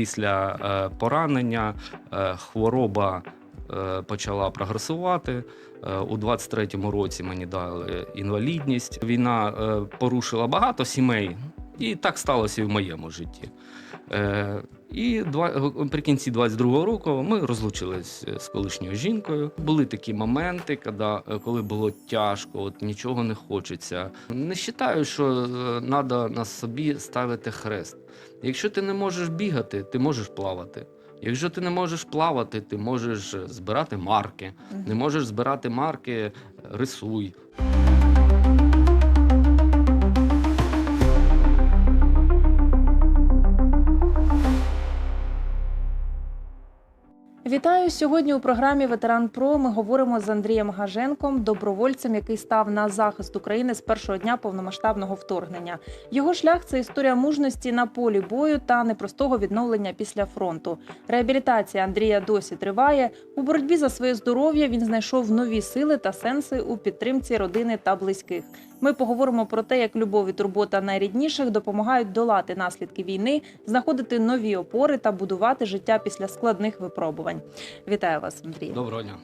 після е, поранення е, хвороба е, почала прогресувати. У 23-му році мені дали інвалідність. Війна порушила багато сімей, і так сталося і в моєму житті. Е, І два, наприкінці 22-го року ми розлучились з колишньою жінкою. Були такі моменти, коли, коли було тяжко, от нічого не хочеться. Не вважаю, що треба на собі ставити хрест. Якщо ти не можеш бігати, ти можеш плавати. Якщо ти не можеш плавати, ти можеш збирати марки. Не можеш збирати марки, рисуй. Вітаю сьогодні. У програмі Ветеран Про ми говоримо з Андрієм Гаженком, добровольцем, який став на захист України з першого дня повномасштабного вторгнення. Його шлях це історія мужності на полі бою та непростого відновлення після фронту. Реабілітація Андрія досі триває. У боротьбі за своє здоров'я він знайшов нові сили та сенси у підтримці родини та близьких. Ми поговоримо про те, як любов і турбота найрідніших допомагають долати наслідки війни, знаходити нові опори та будувати життя після складних випробувань. Вітаю вас, Андрій. Доброго дня.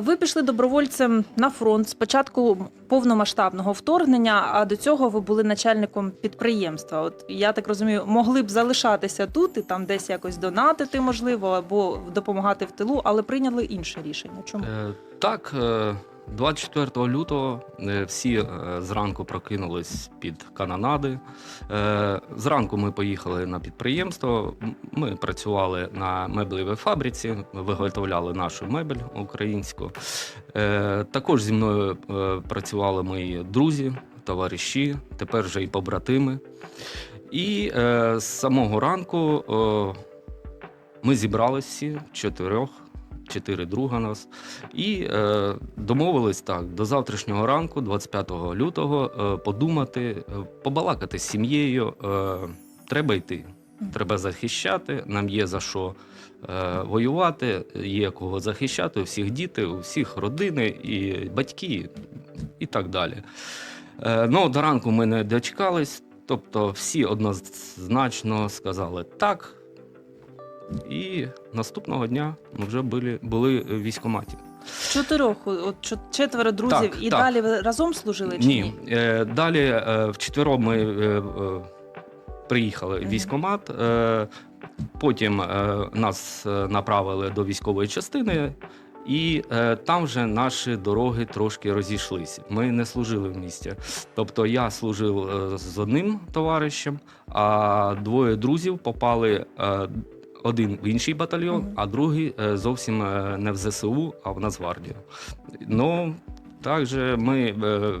Ви пішли добровольцем на фронт спочатку повномасштабного вторгнення, а до цього ви були начальником підприємства. От я так розумію, могли б залишатися тут і там десь якось донатити, можливо, або допомагати в тилу, але прийняли інше рішення. Чому? Е, так, е, 24 лютого е, всі е, зранку прокинулись під канонади. Е, Зранку ми поїхали на підприємство. Ми працювали на меблевій фабриці, виготовляли нашу мебель українську. Також зі мною працювали мої друзі, товариші, тепер вже і побратими. І з самого ранку ми зібралися всі чотирьох, чотири друга нас, і е, домовились так до завтрашнього ранку, 25 лютого, е, подумати, е, побалакати з сім'єю. Е, треба йти. Треба захищати. Нам є за що е, воювати, є кого захищати. У всіх діти, у всіх родини і батьки, і так далі. Е, ну, до ранку ми не дочекались, тобто всі однозначно сказали так. І наступного дня ми вже були, були в військкоматі. Чотирьох, от четверо друзів, Так, і так. далі ви разом служили чи ні? Ні. Е, далі е, вчетверо ми е, е, приїхали в військкомат. Е, потім е, нас е, направили до військової частини, і е, там вже наші дороги трошки розійшлися. Ми не служили в місті. Тобто я служив е, з одним товаришем, а двоє друзів попали. е, один в інший батальйон, а другий е, зовсім е, не в ЗСУ, а в Нацгвардію. Ну, також ми е,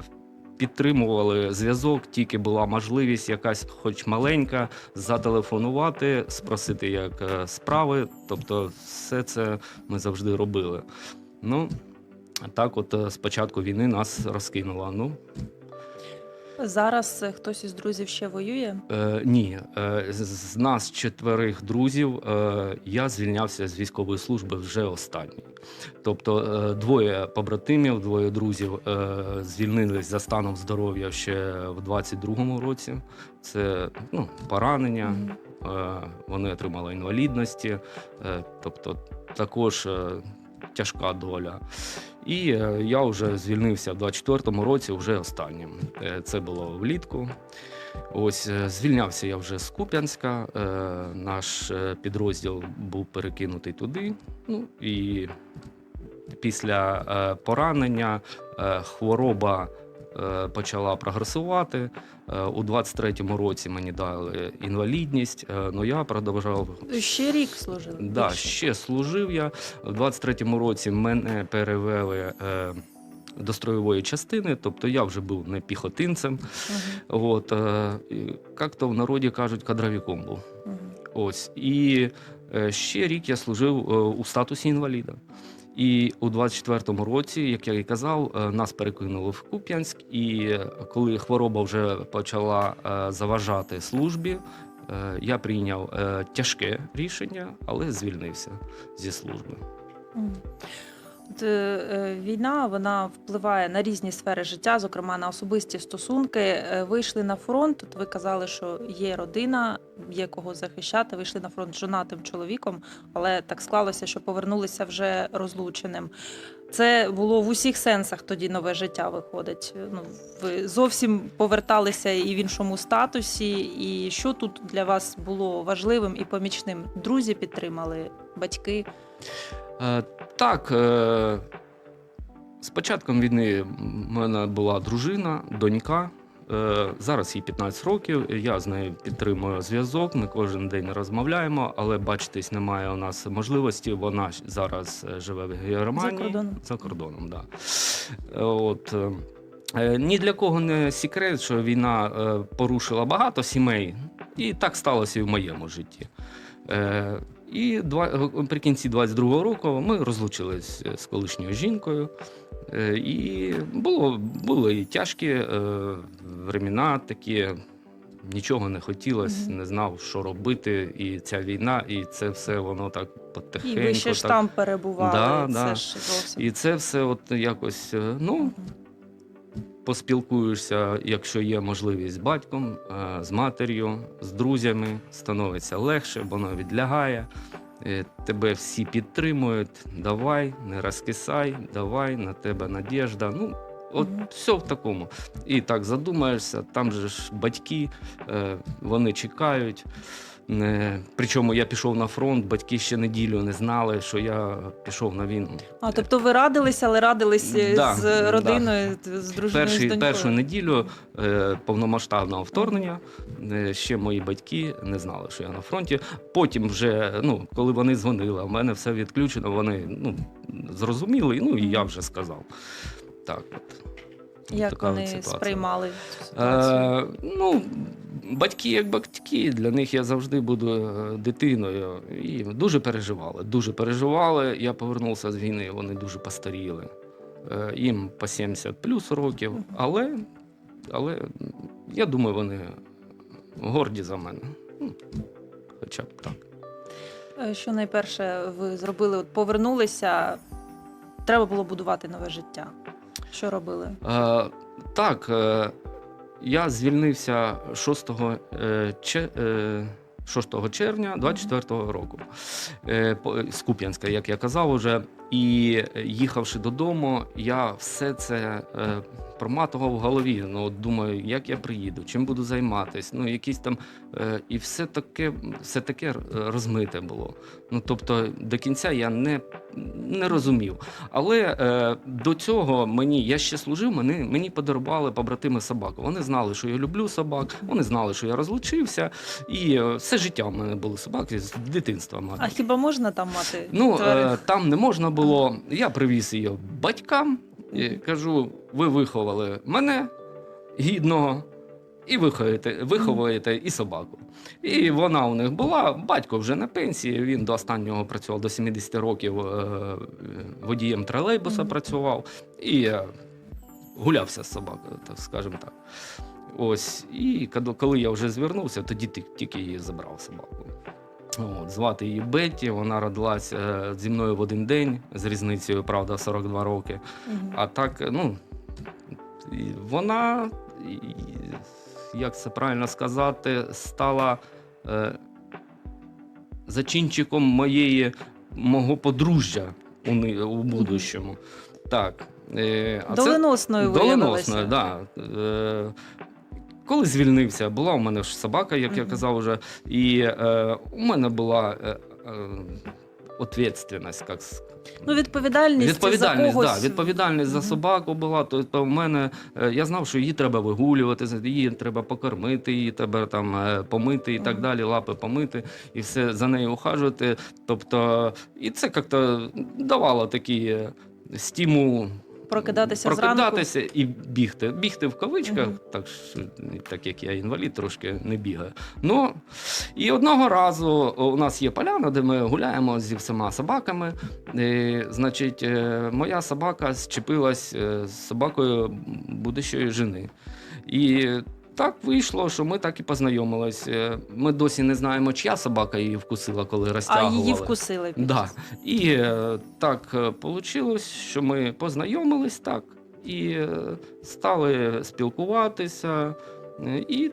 підтримували зв'язок, тільки була можливість якась, хоч маленька, зателефонувати, спросити, як справи. Тобто, все це ми завжди робили. Ну, так, от е, з початку війни нас розкинуло. Ну, Зараз е, хтось із друзів ще воює. Е, ні, е, з, з нас четверих друзів е, я звільнявся з військової служби вже останній. Тобто е, двоє побратимів, двоє друзів е, звільнились за станом здоров'я ще в 22-му році. Це ну, поранення, е, вони отримали інвалідності, е, тобто також е, тяжка доля. І е, я вже звільнився в 24-му році, вже останнім. Е, Це було влітку. Ось е, звільнявся я вже з Куп'янська. Наш підрозділ був перекинутий туди. Ну і після поранення хвороба почала прогресувати. Е, У 23-му році мені дали інвалідність, е, але я продовжував Ще рік служили. Да, ще служив я. В 23-му році мене перевели е, до строєвої частини, тобто я вже був не піхотинцем. Мгм. От, е, як то в народі кажуть, кадровіком був. Мгм. Ось. І е, ще рік я служив е, у статусі інваліда. І у 24-му році, як я і казав, е, нас перекинули в Куп'янськ. І коли хвороба вже почала е, заважати службі, е, я прийняв тяжке рішення, але звільнився зі служби. Війна вона впливає на різні сфери життя, зокрема на особисті стосунки. Вийшли на фронт. От ви казали, що є родина, є кого захищати. Вийшли на фронт з жонатим чоловіком, але так склалося, що повернулися вже розлученим. Це було в усіх сенсах тоді нове життя виходить. Ну, ви зовсім поверталися і в іншому статусі. І що тут для вас було важливим і помічним? Друзі підтримали, батьки. Е, так, е, з початком війни в мене була дружина, донька. Е, зараз їй 15 років. Я з нею підтримую зв'язок. Ми кожен день розмовляємо, але бачитись немає у нас можливості. Вона зараз е, живе в Германії. За кордоном. За кордоном, да. От, е, ні для кого не секрет, що війна порушила багато сімей, і так сталося і в моєму житті. Е, І два, при кінці 22-го року ми розлучились з колишньою жінкою. Е, І було, були і тяжкі е, времена такі. Нічого не хотілося, не знав, що робити. І ця війна, і це все воно так потихеньку. І ви ще ж так, там перебували. Да, це да. ж зовсім. І це все, от якось, е, ну. Поспілкуєшся, якщо є можливість з батьком, е, з матір'ю, з друзями, становиться легше, воно відлягає. е, Тебе всі підтримують. Давай, не розкисай, давай, на тебе надіжда. Ну, от Мгм. все в такому. І так задумаєшся, там же ж батьки, е, вони чекають. Е, Причому я пішов на фронт, батьки ще неділю не знали, що я пішов на війну. А тобто ви радилися, але радились е, Да, з да. родиною, з дружиною з Перший, донькою. першу неділю е, повномасштабного вторгнення ще мої батьки не знали, що я на фронті. Потім, вже, ну, коли вони дзвонили, в мене все відключено, вони ну, зрозуміли, ну і я вже сказав. Так, от. Як Така вони ситуація. сприймали цю ситуацію? Е, ну, батьки як батьки, для них я завжди буду е, дитиною. І дуже переживали. Дуже переживали. Я повернувся з війни, вони дуже постаріли. Е, їм по 70 плюс років, але, але я думаю, вони горді за мене. Ну, Хоча б так. Е, Що найперше ви зробили? От повернулися, треба було будувати нове життя. Що робили? Е, так, е, я звільнився 6, е, че, е, 6 червня 24 року е, з Куп'янська, як я казав уже. І е, їхавши додому, я все це е, проматував в голові. Ну, от думаю, як я приїду, чим буду займатися. Ну, якісь там, е, і все таке, все таке е, розмите було. Ну, тобто, до кінця я не, не розумів. Але е, до цього мені я ще служив, мені, мені подарували побратими собаку. Вони знали, що я люблю собак, вони знали, що я розлучився, і е, все життя в мене були собаки з дитинства. мабуть. А хіба можна там мати? Ну, е, там не можна було. Я привіз її батькам і кажу: ви виховали мене гідного. І виховуєте, виховуєте і собаку. І вона у них була. Батько вже на пенсії. Він до останнього працював до 70 років е, водієм тролейбуса працював і гулявся з собакою, так скажімо так. Ось. І коли я вже звернувся, тоді тільки її забрав собаку. От, звати її Бетті, вона родилась е, зі мною в один день з різницею, правда, 42 роки. Мгм. А так, ну, вона, як це правильно сказати, стала е, зачинчиком моєї, мого подружжя у, у будущому. Так. Е, а це- Доленосною виявилася. Доленосною, так. Да. Е, коли звільнився, була у мене ж собака, як я казав вже, і е, у мене була е, е, відповідальність, як Ну, відповідальність, Відповідальність, за когось. да, відповідальність за собаку була. То, то в мене е, я знав, що її треба вигулювати, її треба покормити, її треба там е, помити і так далі, лапи помити і все за нею ухажувати. Тобто, і це як-то давало такий е, стимул. Прокидатися зранку. і бігти. Бігти в кавичках, угу. так, так як я інвалід, трошки не бігаю. Ну, і одного разу у нас є поляна, де ми гуляємо зі всіма собаками. І, значить, е, моя собака зчепилась е, з собакою будущої жени. І так вийшло, що ми так і познайомились. Е, Ми досі не знаємо, чия собака її вкусила, коли А її вкусили. під Да. І е, так вийшло, що ми познайомились так і е, стали спілкуватися. Е, І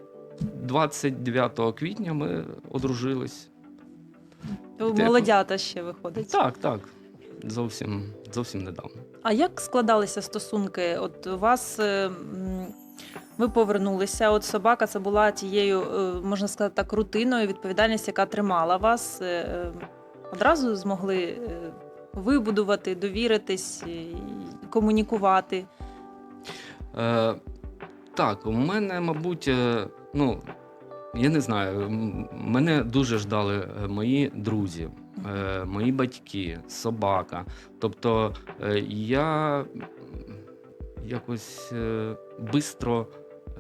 29 квітня ми одружились. Молодята ще виходить. Так, так. Зовсім, зовсім недавно. А як складалися стосунки? От у вас е, ви повернулися. От собака це була тією, е, можна сказати, так, рутиною, відповідальність, яка тримала вас. Е, е, Одразу змогли вибудувати, довіритись, комунікувати. Е, так, у мене, мабуть, ну, я не знаю, мене дуже ждали мої друзі, мої батьки, собака. Тобто я якось бистро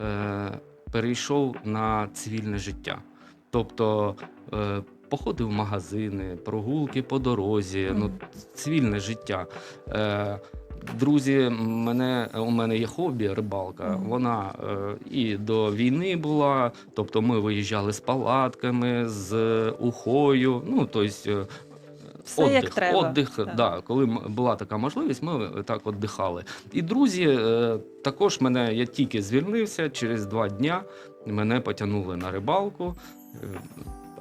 е, перейшов на цивільне життя. Тобто е, походив в магазини, прогулки по дорозі, ну, цивільне життя. Е, Друзі, мене у мене є хобі, рибалка. Вона е, і до війни була. Тобто ми виїжджали з палатками, з ухою. Ну тобто, е, Все як треба. Отдих, Так. да, коли була така можливість, ми так віддихали. І друзі, е, також мене я тільки звільнився через два дня. Мене потягнули на рибалку, е,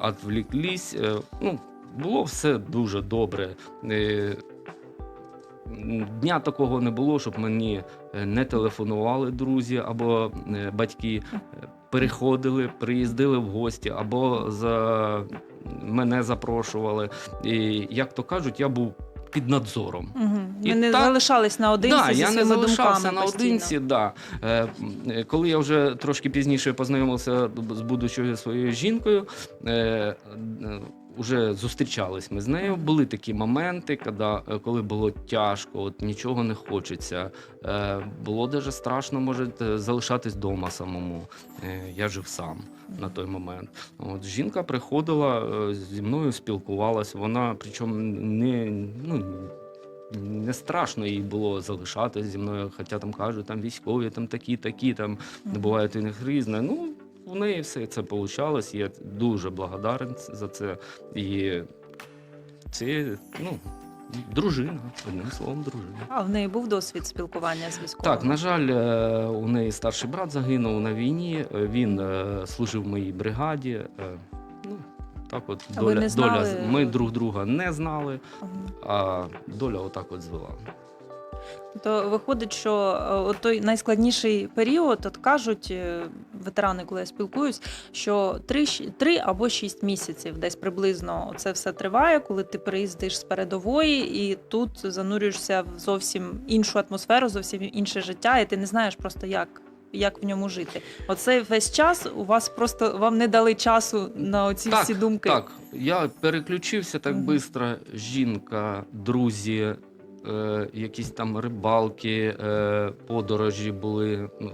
відвліклись. е, Ну, було все дуже добре. Е, Дня такого не було, щоб мені е, не телефонували друзі або е, батьки, е, переходили, приїздили в гості, або за мене запрошували. І як то кажуть, я був під надзором. Угу. І не так- залишались наодинці Да, зі я не залишався наодинці. Да. Е, коли я вже трошки пізніше познайомився з будучою своєю жінкою, е, вже зустрічались ми з нею. Були такі моменти, коли, коли було тяжко, от нічого не хочеться. Е, було дуже страшно, може, е, залишатись вдома самому. Е, я жив сам на той момент. От жінка приходила е, зі мною, спілкувалась. Вона причому не ну. Не страшно їй було залишатися зі мною, хоча там кажуть, там військові, там такі, такі, там буває у них різне. Ну, в неї все це вийшло. Я дуже благодарен за це. І це, ну, дружина, одним словом, дружина. А в неї був досвід спілкування з військовими? Так, на жаль, е, у неї старший брат загинув на війні. Е, Він е, служив в моїй бригаді. Ну, так от доля, доля. Ми друг друга не знали, а доля отак от звела. То виходить, що е, от той найскладніший період, от кажуть е, ветерани, коли я спілкуюсь, що 3, 3 або 6 місяців десь приблизно це все триває, коли ти приїздиш з передової, і тут занурюєшся в зовсім іншу атмосферу, зовсім інше життя, і ти не знаєш просто як. Як в ньому жити? Оцей весь час у вас просто вам не дали часу на оці Так, всі думки. Так, я переключився так швидко. Жінка, друзі, е, якісь там рибалки, е, подорожі були. Ну,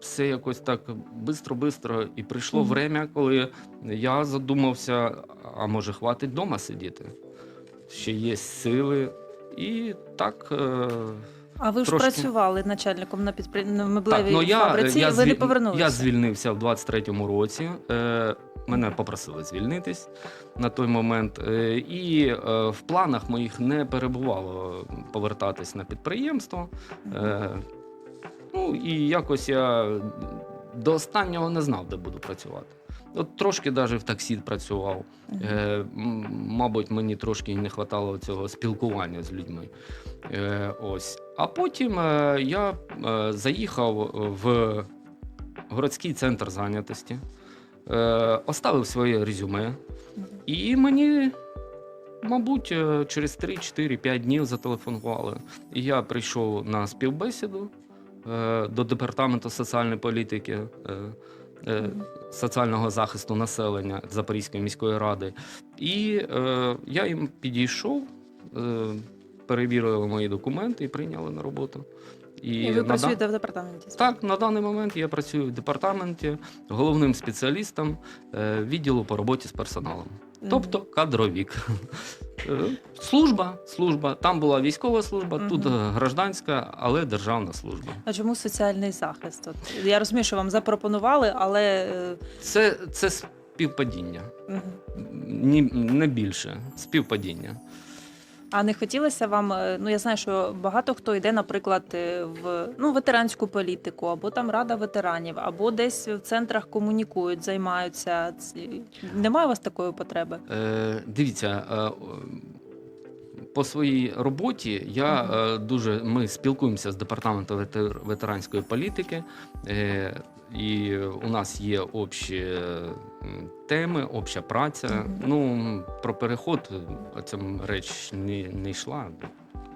все якось так бистро-бистро. І прийшло Мгм. время, коли я задумався: а може, хватить вдома сидіти? Ще є сили. І так. Е, А ви ж Трошки. працювали начальником на підпри... на меблевій Так, ну я, фабриці, я, і ви не повернулися. я звільнився в 23-му році. Е, мене попросили звільнитись на той момент. Е, і е, в планах моїх не перебувало повертатись на підприємство. Е, ну і якось я до останнього не знав, де буду працювати. От трошки навіть в таксі працював. Е, мабуть, мені трошки не вистачало цього спілкування з людьми. Е, ось. А потім е, я е, заїхав в городський центр зайнятості, е, оставив своє резюме, і мені, мабуть, е, через 3-4-5 днів зателефонували. І я прийшов на співбесіду е, до департаменту соціальної політики. е, е. Соціального захисту населення Запорізької міської ради. І е, я їм підійшов, е, перевірили мої документи і прийняли на роботу. І ви на дан- працюєте в департаменті? Так, на даний момент я працюю в департаменті головним спеціалістом е, відділу по роботі з персоналом, тобто кадровік. Е, Служба, служба. Там була військова служба, тут е, гражданська, але державна служба. А чому соціальний захист? От я розумію, що вам запропонували, але Це, це співпадіння. мгм. Ні, не більше. Співпадіння. А не хотілося вам. е, Ну я знаю, що багато хто йде, наприклад, е, в ну ветеранську політику, або там рада ветеранів, або десь в центрах комунікують, займаються. Немає у вас такої потреби? Е, дивіться, е, по своїй роботі я е, дуже ми спілкуємося з департаментом ветер- ветеранської політики, е, і у нас є общі теми, обща праця. Мгм. Ну про переход цьому реч не, не йшла.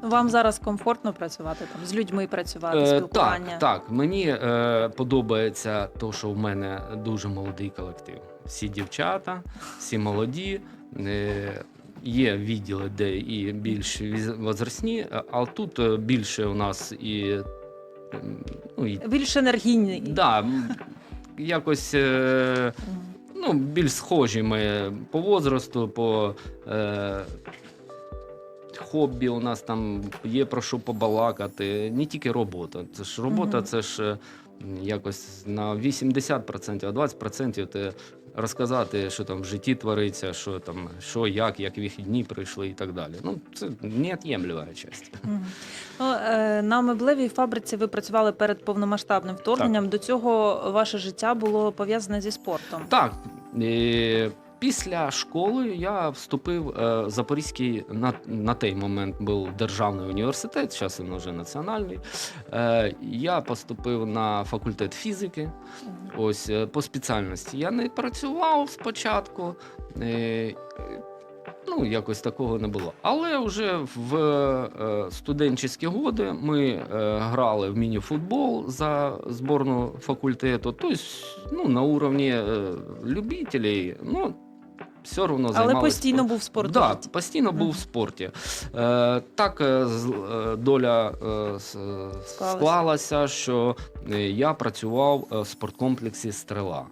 Вам зараз комфортно працювати там з людьми працювати, Е, спілкування? так, так. Мені е, подобається те, що в мене дуже молодий колектив. Всі дівчата, всі молоді. Е, є відділи, де і більш возрастні, а- тут е, більше у нас і. Ну, і Більш енергійний. да, якось е. Ну, більш схожі ми по возрасту, по е, хобі у нас там є про що побалакати. Не тільки робота. Це ж робота, це ж е, якось на 80%, а 20% ти розказати, що там в житті твориться, що там, що, як, як вихідні прийшли і так далі. Ну, це неот'ємлюва частина. Ну, е, на меблевій фабриці ви працювали перед повномасштабним вторгненням. До цього ваше життя було пов'язане зі спортом. Так. Е, Після школи я вступив е, в Запорізький на, на той момент був державний університет, зараз він вже національний. Е, Я поступив на факультет фізики. Ось е, по спеціальності. Я не працював спочатку. е, Ну, якось такого не було. Але вже в е, студентські годи ми е, грали в міні-футбол за зборну факультету. Тобто, ну, на уровні е, любителів, ну, все одно Але займалися. постійно був спорт. у Да, постійно був в спорті. Е, так е, е, доля е, с- е, склалася, що е, я працював е, в спорткомплексі Стрела.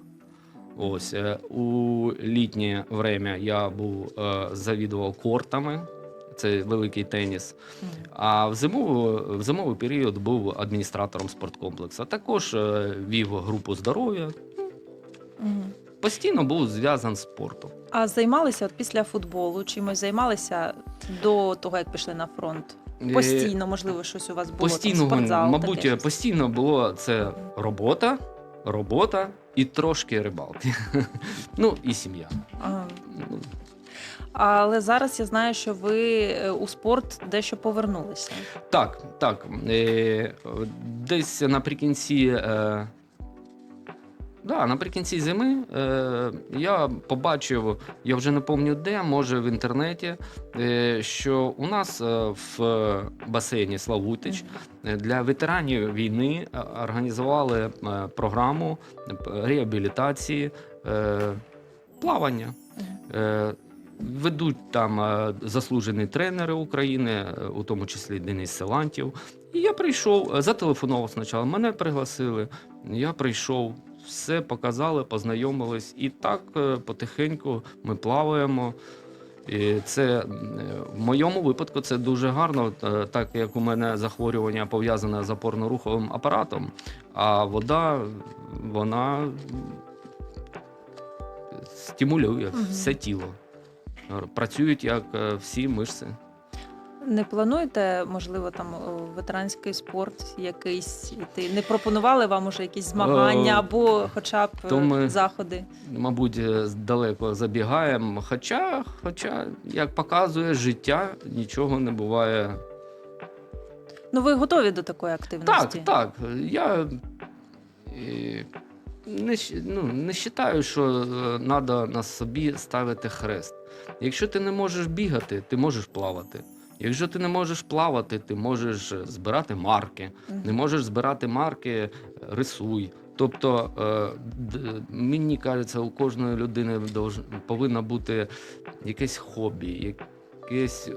Ось е, у літнє время я був е, завідував кортами. Це великий теніс. А в зимовий, в зимовий період був адміністратором спорткомплексу. Також е, вів групу здоров'я. Постійно був зв'язаний з спортом. А займалися от після футболу? Чимось займалися до того, як пішли на фронт? Постійно, можливо, щось у вас було Постійно, там, спортзал, мабуть, таке постійно було це робота, робота і трошки рибалки. ну і сім'я. Ага. Але зараз я знаю, що ви е, у спорт дещо повернулися. Так, так. Е, десь наприкінці. Да, наприкінці зими е, я побачив, я вже не пам'ятаю де, може в інтернеті, е, що у нас е, в басейні Славутич е, для ветеранів війни е, організували е, програму реабілітації е, плавання. Е, Ведуть там е, заслужені тренери України, у тому числі Денис Силантів. І я прийшов, зателефонував спочатку, мене пригласили. Я прийшов, все показали, познайомились. І так е, потихеньку ми плаваємо. І це е, в моєму випадку це дуже гарно, е, так як у мене захворювання пов'язане з опорно-руховим апаратом, а вода вона стимулює все тіло. Працюють як всі мишці. Не плануєте, можливо, там ветеранський спорт якийсь іти? Не пропонували вам уже якісь змагання Е, або хоча б то ми- заходи? Мабуть, е, далеко забігаємо. Хоча, хоча, як показує життя, нічого не буває. Ну ви готові до такої активності? Так, так. Я е, не, ну, не вважаю, що треба на собі ставити хрест. Якщо ти не можеш бігати, ти можеш плавати. Якщо ти не можеш плавати, ти можеш е, збирати марки. Не можеш збирати марки, е, рисуй. Тобто, е, мені кажеться, у кожної людини повинно бути якесь хобі, якесь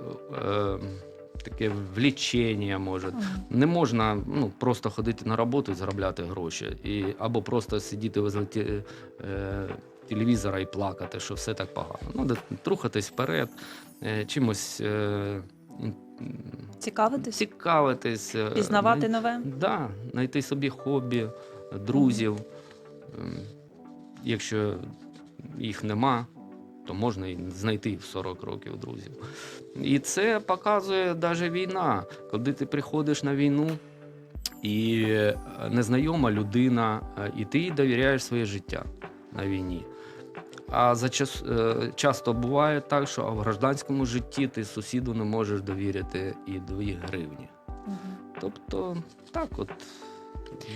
таке влічення, може. Не можна ну, просто ходити на роботу і заробляти гроші, і, або просто сидіти возле те- е, телевізора і плакати, що все так погано. Ну, де- рухатись вперед, е, чимось Цікавитись, цікавитись. е, пізнавати нове. Да, знайти собі хобі, друзів. Ем, Якщо їх нема, то можна і знайти в 40 років друзів. І це показує навіть війна. Коли ти приходиш на війну, і е, незнайома людина, е, і ти їй довіряєш своє життя на війні. А за час, е, часто буває так, що в гражданському житті ти сусіду не можеш довірити і 2 гривні. Мгм. Тобто, так, от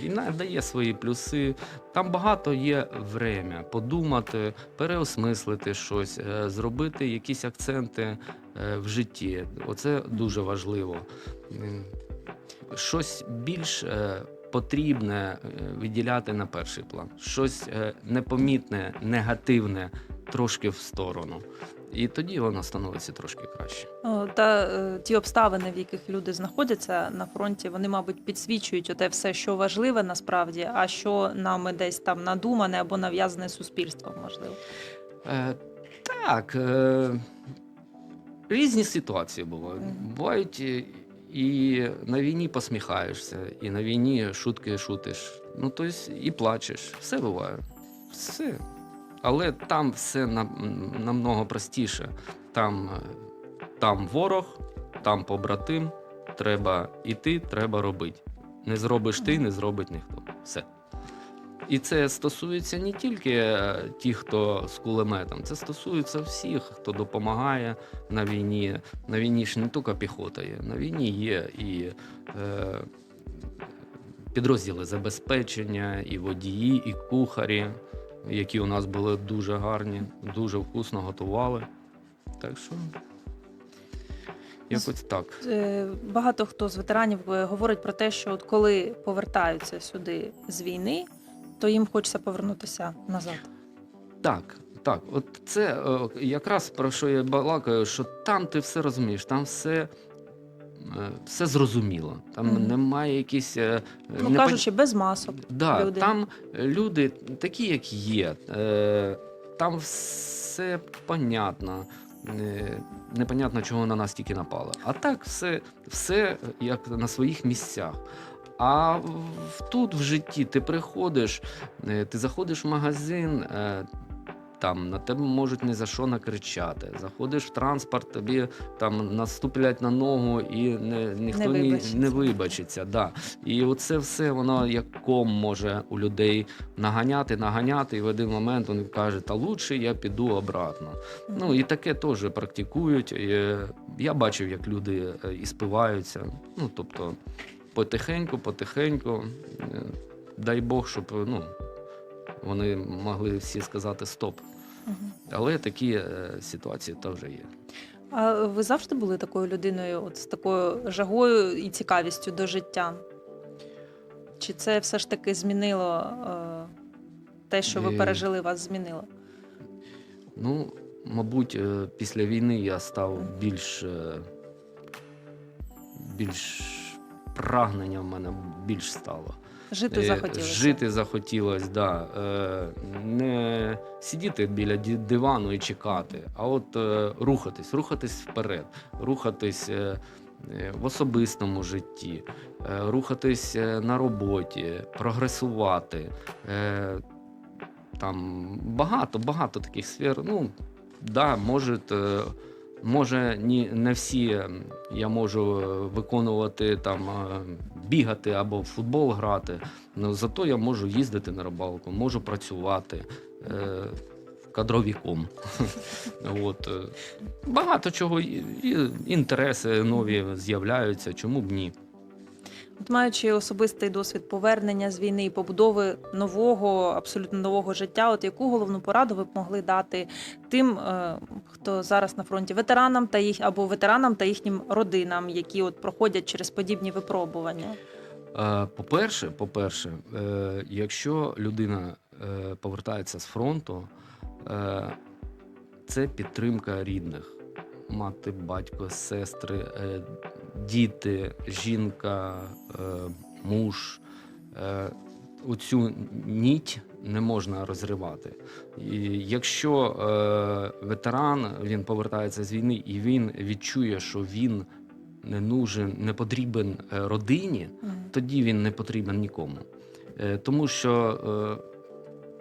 війна дає свої плюси. Там багато є время подумати, переосмислити щось, е, зробити якісь акценти е, в житті. Оце дуже важливо. Щось більш потрібне е, виділяти на перший план, щось е, непомітне, негативне трошки в сторону. І тоді воно становиться трошки краще. Та е, ті обставини, в яких люди знаходяться на фронті, вони, мабуть, підсвічують оте все, що важливе насправді, а що нами десь там надумане або нав'язане суспільством, можливо. Е, так. Е, різні ситуації бувають. Бувають і, на війні посміхаєшся, і на війні шутки шутиш. Ну, тобто і плачеш. Все буває. Все. Але там все намного простіше. Там, е, там ворог, там побратим. Треба іти, треба робити. Не зробиш ти, не зробить ніхто. Все. І це стосується не тільки е, тих, хто з кулеметом, це стосується всіх, хто допомагає на війні. На війні ж не тільки піхота є, на війні є і е, підрозділи забезпечення, і водії, і кухарі, які у нас були дуже гарні, дуже вкусно готували. Так що якось так. Е, Багато хто з ветеранів е, говорить про те, що от коли повертаються сюди з війни, то їм хочеться повернутися назад. Так, так, от це е, якраз про що я балакаю, що там ти все розумієш, там все, е, все зрозуміло. Там Мгм. немає якісь. е, Ну непон- кажучи, без масок. да, люди. там люди такі, як є. Там все понятно. Непонятно, чого на нас тільки напало. А так, все, все як на своїх місцях. А в- тут в житті ти приходиш, е, ти заходиш в магазин, е, там на тебе можуть ні за що накричати. Заходиш в транспорт, тобі там наступлять на ногу і не, ніхто Не вибачиться. не вибачиться. Да. І оце все воно як ком може у людей наганяти, наганяти, і в один момент вони кажуть, та лучше я піду обратно. Ну і таке теж практикують. Е, Я бачив, як люди і спиваються. Ну, тобто, потихеньку, потихеньку. Е, Дай Бог, щоб ну, вони могли всі сказати стоп. Але такі е, ситуації теж є. А ви завжди були такою людиною, от з такою жагою і цікавістю до життя? Чи це все ж таки змінило е, те, що ви пережили, вас змінило? Ну, мабуть, після війни я став більш, більш прагнення в мене більш стало. Жити Е, захотілося? Жити захотілось, да. Е, Не сидіти біля дивану і чекати, а от е, рухатись, рухатись вперед, рухатись в особистому житті, рухатись на роботі, прогресувати. Там багато, багато таких сфер. Ну, да, може, може ні, не всі е, я можу е, виконувати там, е, бігати або в футбол грати. але зато я можу їздити на рибалку, можу працювати е, кадровіком. От, е, багато чого, і інтереси нові з'являються, чому б ні. Маючи особистий досвід повернення з війни і побудови нового, абсолютно нового життя, от яку головну пораду ви б могли дати тим, е, хто зараз на фронті, ветеранам та їх або ветеранам та їхнім родинам, які от проходять через подібні випробування? Е, По-перше, по-перше, е, якщо людина повертається з фронту, це підтримка рідних. Мати, батько, сестри, діти, жінка, е, муж. Е, оцю ніть не можна розривати. І якщо е, ветеран він повертається з війни і він відчує, що він не нужен, не потрібен е, родині, Мгм. тоді він не потрібен нікому. Е, Тому що е,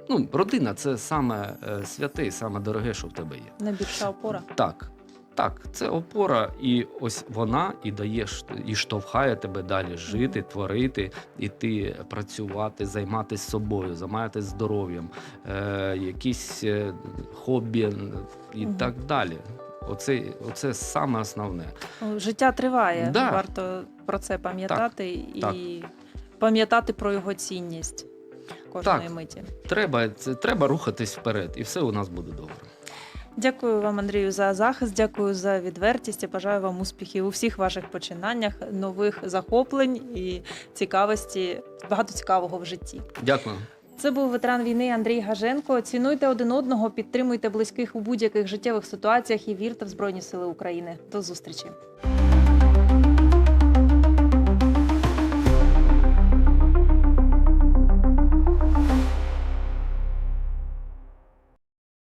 ну, родина це саме святе саме дороге, що в тебе є. Найбільша опора. Так, так, це опора, і ось вона і дає і штовхає тебе далі жити, творити, іти працювати, займатися собою, займатися здоров'ям, е, якісь е, хобі і так далі. Оце, оце саме основне. Життя триває. Да. Варто про це пам'ятати і так. пам'ятати про його цінність кожної Так. миті. Треба, це, треба рухатись вперед, і все у нас буде добре. Дякую вам, Андрію, за захист. Дякую за відвертість. Я бажаю вам успіхів у всіх ваших починаннях, нових захоплень і цікавості. Багато цікавого в житті. Дякую. Це був ветеран війни Андрій Гаженко. Цінуйте один одного, підтримуйте близьких у будь-яких життєвих ситуаціях і вірте в Збройні Сили України. До зустрічі.